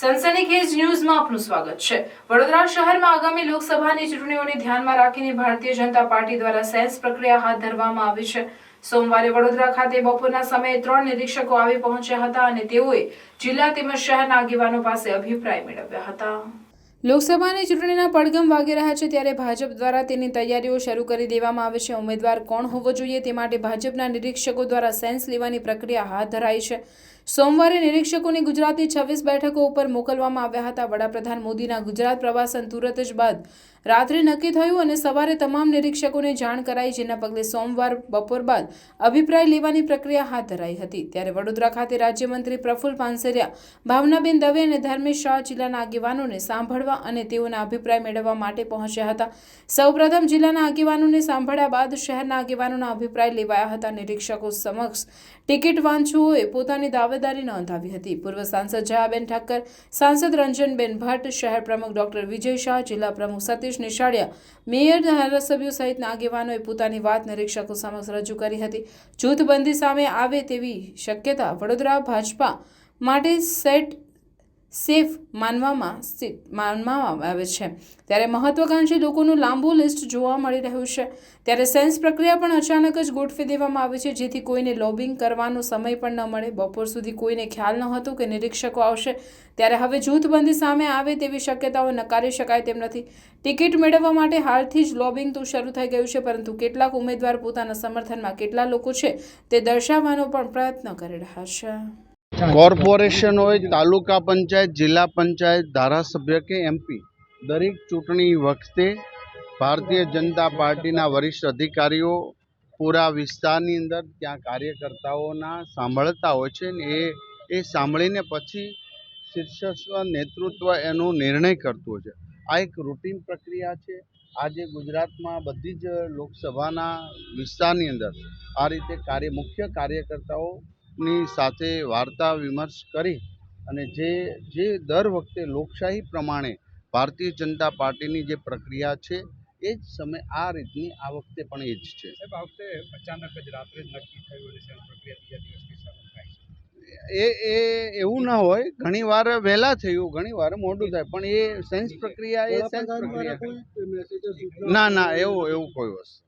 સનસનીખેજ ન્યૂઝમાં આપનું સ્વાગત છે. વડોદરા શહેરમાં આગામી લોકસભાની ચૂંટણીઓને ધ્યાનમાં રાખીને ભારતીય જનતા પાર્ટી દ્વારા સેન્સ પ્રક્રિયા હાથ ધરવામાં આવી છે. સોમવારે વડોદરા ખાતે બપોરના સમયે ત્રણ નિરીક્ષકો આવી પહોંચ્યા હતા અને તેઓએ જિલ્લા તેમજ શહેરના આગેવાનો પાસે અભિપ્રાય મેળવ્યા હતા. લોકસભાની ચૂંટણીના પડઘમ વાગી રહ્યા છે ત્યારે ભાજપ દ્વારા તેની તૈયારીઓ શરૂ કરી દેવામાં આવે છે. ઉમેદવાર કોણ હોવો જોઈએ તે માટે ભાજપના નિરીક્ષકો દ્વારા સેન્સ લેવાની પ્રક્રિયા હાથ ધરાઈ છે. સોમવારે નિરીક્ષકોને ગુજરાતની છવ્વીસ બેઠકો ઉપર મોકલવામાં આવ્યા હતા. વડાપ્રધાન મોદીના ગુજરાત પ્રવાસન તુરત જ બાદ રાત્રે નક્કી થયું અને સવારે તમામ નિરીક્ષકોને જાણ કરાઈ, જેના પગલે સોમવાર બપોર બાદ અભિપ્રાય લેવાની પ્રક્રિયા હાથ ધરાઈ હતી. ત્યારે વડોદરા ખાતે રાજ્યમંત્રી પ્રફુલ પાનસેરિયા, ભાવનાબેન દવે અને ધર્મેશ શાહ જિલ્લાના આગેવાનોને સાંભળવા અને તેઓના અભિપ્રાય મેળવવા માટે પહોંચ્યા હતા. સૌપ્રથમ જિલ્લાના આગેવાનોને સાંભળ્યા બાદ શહેરના આગેવાનોના અભિપ્રાય લેવાયા હતા નિરીક્ષકો સમક્ષ ટિકિટ વાંચુઓએ પોતાની દાવેદારી નોંધાવી હતી. પૂર્વ સાંસદ જયાબેન ઠક્કર, સાંસદ રંજનબેન ભટ્ટ, શહેર પ્રમુખ ડોક્ટર વિજય શાહ, જિલ્લા પ્રમુખ સતીશ નિશાળિયા, મેયર ધારાસભ્યો સહિતના આગેવાનોએ પોતાની વાત નિરીક્ષકો સમક્ષ રજૂ કરી હતી. જૂથબંધી સામે આવે તેવી શક્યતા વડોદરા, ભાજપા માટે સેટ સેફ માનવામાં માનવામાં આવે છે. ત્યારે મહત્વાકાંક્ષી લોકોનું લાંબુ લિસ્ટ જોવા મળી રહ્યું છે. ત્યારે સેન્સ પ્રક્રિયા પણ અચાનક જ ગોઠવી દેવામાં આવી છે, જેથી કોઈને લોબિંગ કરવાનો સમય પણ ન મળે. બપોર સુધી કોઈને ખ્યાલ ન હતો કે નિરીક્ષકો આવશે. ત્યારે હવે જૂથબંધી સામે આવે તેવી શક્યતાઓ નકારી શકાય તેમ નથી. ટિકિટ મેળવવા માટે હાલથી જ લોબિંગ તો શરૂ થઈ ગયું છે, પરંતુ કેટલાક ઉમેદવાર પોતાના સમર્થનમાં કેટલા લોકો છે તે દર્શાવવાનો પણ પ્રયત્ન કરી રહ્યા છે. કોર્પોરેશન હોય, તાલુકા પંચાયત, જિલ્લા પંચાયત, ધારાસભ્ય કે એમપી દરેક ચૂંટણી વખતે ભારતીય જનતા પાર્ટીના વરિષ્ઠ અધિકારીઓ પૂરા વિસ્તારની અંદર ત્યાં કાર્યકર્તાઓના સાંભળતા હોય છે ને એ એ સાંભળીને પછી શીર્ષસ્વ નેતૃત્વ એનો નિર્ણય કરતું હોય છે. આ એક રૂટીન પ્રક્રિયા છે. આજે ગુજરાતમાં બધી જ લોકસભાના વિસ્તારની અંદર આ રીતે કાર્ય, મુખ્ય કાર્યકર્તાઓની સાથે વાર્તા વિમર્શ કરી અને જે જે દર વખતે લોકશાહી પ્રમાણે ભારતીય જનતા પાર્ટીની જે પ્રક્રિયા છે એ જ સમય આ રીતની આ વખતે પણ એ જ છે. સાહેબ આ વખતે અચાનક જ રાત્રે નક્કી થયું અને પ્રક્રિયા બીજા દિવસથી શરૂ થાય એ એ એવું ના હોય ઘણી વાર વહેલા થયું ઘણી વાર મોડું થાય પણ એ સેન્સ પ્રક્રિયા એ સેન્સ પ્રક્રિયા. ના ના એવું એવું કોઈ વસ્તુ.